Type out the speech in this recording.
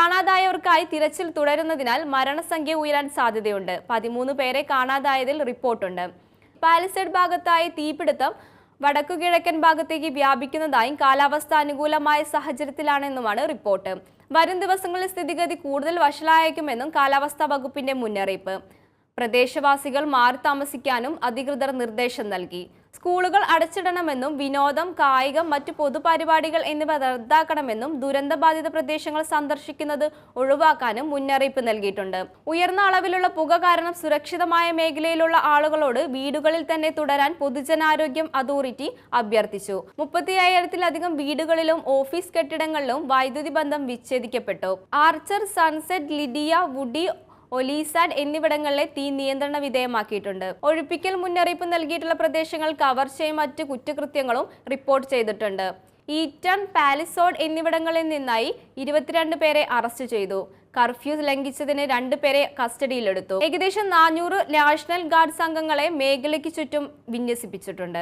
കാണാതായവർക്കായി തിരച്ചിൽ തുടരുന്നതിനാൽ മരണസംഖ്യ ഉയരാൻ സാധ്യതയുണ്ട്. പതിമൂന്ന് പേരെ കാണാതായതിൽ റിപ്പോർട്ടുണ്ട്. പാലസൈഡ് ഭാഗത്തായി തീപിടുത്തം വടക്കുകിഴക്കൻ ഭാഗത്തേക്ക് വ്യാപിക്കുന്നതായും കാലാവസ്ഥ അനുകൂലമായ സാഹചര്യത്തിലാണെന്നുമാണ് റിപ്പോർട്ട്. വരും ദിവസങ്ങളിൽ സ്ഥിതിഗതി കൂടുതൽ വഷളായേക്കുമെന്നും കാലാവസ്ഥാ വകുപ്പിന്റെ മുന്നറിയിപ്പ്. പ്രദേശവാസികൾ മാറി താമസിക്കാനും അധികൃതർ നിർദ്ദേശം നൽകി. സ്കൂളുകൾ അടച്ചിടണമെന്നും വിനോദം കായികം മറ്റു പൊതുപരിപാടികൾ എന്നിവ റദ്ദാക്കണമെന്നും ദുരന്തബാധിത പ്രദേശങ്ങൾ സന്ദർശിക്കുന്നത് ഒഴിവാക്കാനും മുന്നറിയിപ്പ് നൽകിയിട്ടുണ്ട്. ഉയർന്ന അളവിലുള്ള പുക കാരണം സുരക്ഷിതമായ മേഖലയിലുള്ള ആളുകളോട് വീടുകളിൽ തന്നെ തുടരാൻ പൊതുജനാരോഗ്യം അതോറിറ്റി അഭ്യർത്ഥിച്ചു. മുപ്പത്തി അയ്യായിരത്തിലധികം വീടുകളിലും ഓഫീസ് കെട്ടിടങ്ങളിലും വൈദ്യുതി ബന്ധം വിച്ഛേദിക്കപ്പെട്ടു. ആർച്ചർ സൺസെറ്റ് ലിഡിയ വുഡി ഒലീസാഡ് എന്നിവിടങ്ങളിലെ തീ നിയന്ത്രണ വിധേയമാക്കിയിട്ടുണ്ട്. ഒഴിപ്പിക്കൽ മുന്നറിയിപ്പ് നൽകിയിട്ടുള്ള പ്രദേശങ്ങൾ കവർച്ചയും മറ്റ് കുറ്റകൃത്യങ്ങളും റിപ്പോർട്ട് ചെയ്തിട്ടുണ്ട്. ഈറ്റൺ പാലിസോഡ് എന്നിവിടങ്ങളിൽ നിന്നായി ഇരുപത്തിരണ്ട് പേരെ അറസ്റ്റ് ചെയ്തു. കർഫ്യൂ ലംഘിച്ചതിന് രണ്ടു പേരെ കസ്റ്റഡിയിലെടുത്തു. ഏകദേശം നാനൂറ് നാഷണൽ ഗാർഡ് സംഘങ്ങളെ മേഖലയ്ക്ക് ചുറ്റും വിന്യസിപ്പിച്ചിട്ടുണ്ട്.